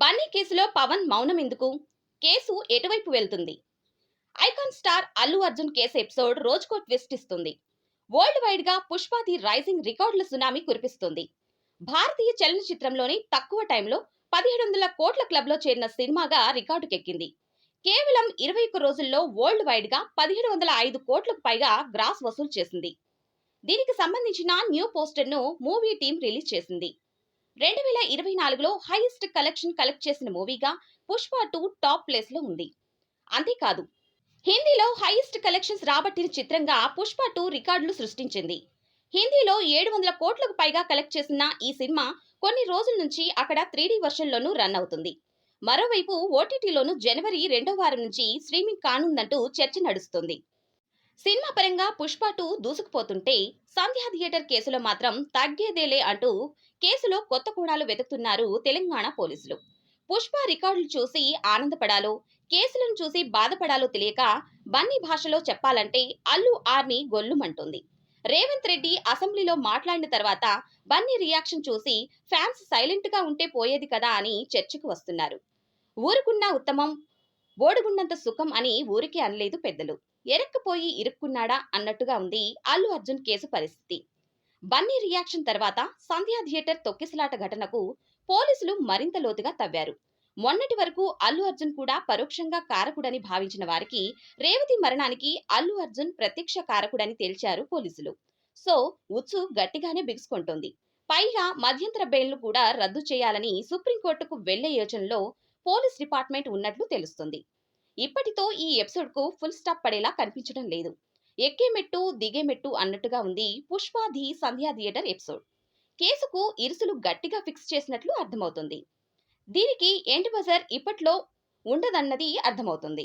బన్నీ కేసులో పవన్ మౌనం ఎందుకు? కేసు ఎటువైపు వెళ్తుంది? Icon star Allu Arjun case episode రోజుకో ట్విస్ట్ ఇస్తుంది. వరల్డ్ వైడ్గా పుష్పాది రైజింగ్ రికార్డుల సునామీ కురిపిస్తుంది. భారతీయ చలనచిత్రంలోని తక్కువ టైంలో పదిహేడు వందల కోట్ల క్లబ్లో చేరిన సినిమాగా రికార్డుకెక్కింది. కేవలం ఇరవై ఒక్క రోజుల్లో వరల్డ్ వైడ్గా పదిహేడు వందల ఐదు కోట్లకు పైగా గ్రాస్ వసూలు చేసింది. దీనికి సంబంధించిన న్యూ పోస్టర్ను మూవీ టీం రిలీజ్ చేసింది. రెండు వేల ఇరవై నాలుగులో హైయెస్ట్ కలెక్షన్ కలెక్ట్ చేసిన మూవీగా పుష్ప టూ టాప్ ప్లేస్లో ఉంది. అంతేకాదు హిందీలో హైయెస్ట్ కలెక్షన్స్ రాబట్టిన చిత్రంగా పుష్ప టూ రికార్డులు సృష్టించింది. హిందీలో ఏడు వందల కోట్లకు పైగా కలెక్ట్ చేసిన ఈ సినిమా కొన్ని రోజుల నుంచి అక్కడ త్రీడీ వర్షన్లోనూ రన్ అవుతుంది. మరోవైపు ఓటీటీలోనూ జనవరి రెండో వారం నుంచి స్ట్రీమింగ్ కానుందంటూ చర్చ నడుస్తుంది. సినిమా పరంగా పుష్ప టూ దూసుకుపోతుంటే సంధ్యా థియేటర్ కేసులో మాత్రం తగ్గేదేలే అంటూ కేసులో కొత్త కోణాలు వెతుకుతున్నారు తెలంగాణ పోలీసులు. పుష్ప రికార్డులు చూసి ఆనందపడాలో కేసులను చూసి బాధపడాలో తెలియక బన్నీ భాషలో చెప్పాలంటే అల్లు ఆర్ని గొల్లుమంటుంది. రేవంత్ రెడ్డి అసెంబ్లీలో మాట్లాడిన తర్వాత బన్నీ రియాక్షన్ చూసి ఫ్యాన్స్ సైలెంట్గా ఉంటే పోయేది కదా అని చర్చకు వస్తున్నారు. ఊరుకున్న ఉత్తమం ఓడుగున్నంత సుఖం అని ఊరికే అనలేదు పెద్దలు. ఎరక్కుపోయి ఇరుక్కున్నాడా అన్నట్టుగా ఉంది అల్లు అర్జున్ కేసు పరిస్థితి. బన్నీ రియాక్షన్ తర్వాత సంధ్యా థియేటర్ తొక్కిసలాట ఘటనకు పోలీసులు మరింత లోతుగా తవ్వారు. మొన్నటి వరకు అల్లు అర్జున్ కూడా పరోక్షంగా కారకుడని భావించిన వారికి రేవతి మరణానికి అల్లు అర్జున్ ప్రత్యక్ష కారకుడని తేల్చారు పోలీసులు. సో ఉచ్చు గట్టిగానే బిగుసుకుంటోంది. పైగా మధ్యంతర బెయిల్ను కూడా రద్దు చేయాలని సుప్రీంకోర్టుకు వెళ్ళే యోచనలో పోలీస్ డిపార్ట్మెంట్ ఉన్నట్లు తెలుస్తుంది. ఇప్పటితో ఈ ఎపిసోడ్కు ఫుల్ స్టాప్ పడేలా కనిపించడం లేదు. ఎక్కే మెట్టు దిగే మెట్టు అన్నట్టుగా ఉంది పుష్పాధి సంధ్యా థియేటర్ ఎపిసోడ్. కేసుకు ఇరుసులు గట్టిగా ఫిక్స్ చేసినట్లు అర్థమవుతుంది. దీనికి ఎండ్ బజర్ ఇప్పట్లో ఉండదన్నది అర్థమవుతుంది.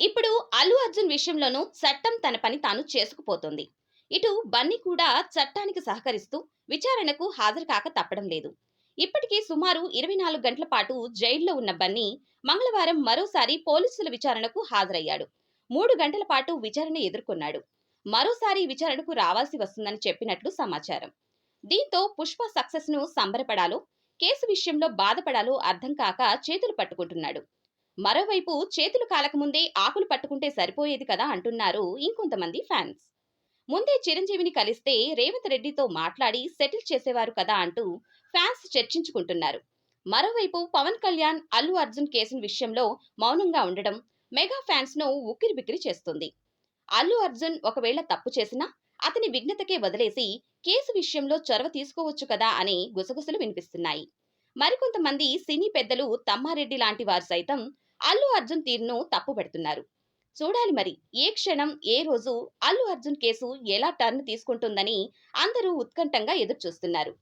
ఇప్పుడు అల్లు అర్జున్ విషయంలోనూ చట్టం తన పని తాను చేసుకుపోతుంది. ఇటు బన్నీ కూడా చట్టానికి సహకరిస్తూ విచారణకు హాజరు కాక తప్పడం లేదు. ఇప్పటికే సుమారు ఇరవై నాలుగు గంటల పాటు జైల్లో ఉన్న బన్నీ మంగళవారం మరోసారి పోలీసుల విచారణకు హాజరయ్యాడు. మూడు గంటల పాటు విచారణ ఎదుర్కొన్నాడు. మరోసారి విచారణకు రావాల్సి వస్తుందని చెప్పినట్లు సమాచారం. దీంతో పుష్ప సక్సెస్ను సంబరపడాలో కేసు విషయంలో బాధపడాలో అర్థం కాక చేతులు పట్టుకుంటున్నాడు. మరోవైపు చేతులు కాలకముందే ఆకులు పట్టుకుంటే సరిపోయేది కదా అంటున్నారు ఇంకొంతమంది ఫ్యాన్స్. ముందే చిరంజీవిని కలిస్తే రేవంత్ రెడ్డితో మాట్లాడి సెటిల్ చేసేవారు కదా అంటూ ఫ్యాన్స్ చర్చించుకుంటున్నారు. మరోవైపు పవన్ కళ్యాణ్ అల్లు అర్జున్ కేసు విషయంలో మౌనంగా ఉండడం మెగా ఫ్యాన్స్ను ఉక్కిరిబిక్కిరి చేస్తుంది. అల్లు అర్జున్ ఒకవేళ తప్పు చేసినా అతని విఘ్నతకే వదిలేసి కేసు విషయంలో చొరవ తీసుకోవచ్చు కదా అని గుసగుసలు వినిపిస్తున్నాయి. మరికొంతమంది సినీ పెద్దలు తమ్మారెడ్డి లాంటి వారు సైతం అల్లు అర్జున్ తీరును తప్పుపెడుతున్నారు చూడాలి మరి ఏ క్షణం ఏ రోజు అల్లు అర్జున్ కేసు ఎలా టర్న్ తీసుకుంటుందని అందరూ ఉత్కంఠంగా ఎదురుచూస్తున్నారు.